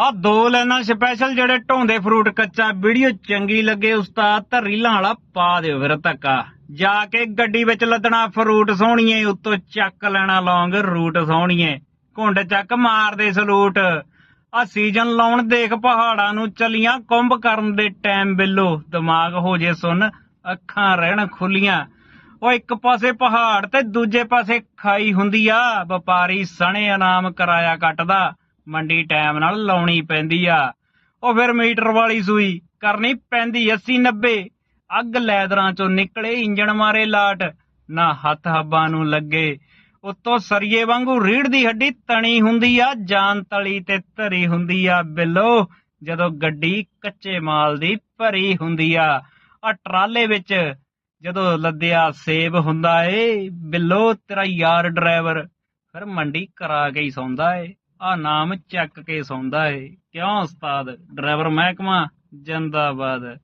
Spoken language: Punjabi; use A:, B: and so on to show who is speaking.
A: ਆ ਦੋ ਲੈਣਾ ਸਪੈਸ਼ਲ ਜਿਹੜੇ ਢੋਂਦੇ ਫਰੂਟ ਕੱਚਾ ਵੀਡੀਓ ਚੰਗੀ ਲੱਗੇ ਉਸਤਾਦ ਤਾਂ ਰੀਲਾਂ ਵਾਲਾ ਪਾ ਦਿਓ ਫਿਰ ਧੱਕਾ। ਜਾ ਕੇ ਗੱਡੀ ਵਿੱਚ ਲੱਦਣਾ ਫਰੂਟ ਸੋਹਣੀਏ, ਉੱਤੋਂ ਚੱਕ ਲੈਣਾ ਲੌਂਗ ਰੂਟ ਸੋਹਣੀਏ। ਘੁੰਡ ਚੱਕ ਮਾਰਦੇ ਸਲੂਟ ਆ ਸੀਜ਼ਨ ਲਾਉਣ ਦੇਖ ਪਹਾੜਾਂ ਨੂੰ ਚਲੀਆਂ, ਕੁੰਭ ਕਰਨ ਦੇ ਟਾਈਮ ਬਿੱਲੋ। ਦਿਮਾਗ ਹੋ ਜੇ ਸੁਣ ਅੱਖਾਂ ਰਹਿਣ ਖੁੱਲੀਆਂ। ਉਹ ਇੱਕ ਪਾਸੇ ਪਹਾੜ ਤੇ ਦੂਜੇ ਪਾਸੇ ਖਾਈ ਹੁੰਦੀ ਆ, ਵਪਾਰੀ ਸਣੇ ਇਨਾਮ ਕਰਾਇਆ ਕੱਟਦਾ। ਮੰਡੀ ਟਾਈਮ ਨਾਲ ਲਾਉਣੀ ਪੈਂਦੀ ਆ। ਉਹ ਫਿਰ ਮੀਟਰ ਵਾਲੀ ਸੂਈ ਕਰਨੀ ਪੈਂਦੀ 80 90 ਅੱਗ ਲੈਦਰਾਂ ਚੋਂ ਨਿਕਲੇ ਇੰਜਣ ਮਾਰੇ ਲਾਟ। ਨਾ ਹੱਥ ਹੱਬਾਂ ਨੂੰ ਲੱਗੇ। ਉੱਤੋਂ ਸਰੀਏ ਵਾਂਗੂ ਰੀੜ ਦੀ ਹੱਡੀ ਤਣੀ ਹੁੰਦੀ ਆ, ਜਾਨ ਤਲੀ ਤੇ ਧਰੀ ਹੁੰਦੀ ਆ ਬਿੱਲੋ। ਜਦੋਂ ਗੱਡੀ ਕੱਚੇ ਮਾਲ ਦੀ ਭਰੀ ਹੁੰਦੀ ਆ ਆ ਟਰਾਲੇ ਵਿੱਚ ਜਦੋਂ ਲੱਦਿਆ ਸੇਬ ਹੁੰਦਾ ਏ, ਬਿੱਲੋ ਤੇਰਾ ਯਾਰ ਡਰਾਈਵਰ। ਫਿਰ ਮੰਡੀ ਕਰਾ ਕੇ ਹੀ ਸੌਂਦਾ ਏ। ਆ ਨਾਮ ਚੱਕ ਕੇ ਸੌਂਦਾ ਏ। ਕਿਉਂ ਉਸਤਾਦ? ਡਰਾਈਵਰ ਮਹਿਕਮਾ ਜਿੰਦਾਬਾਦ।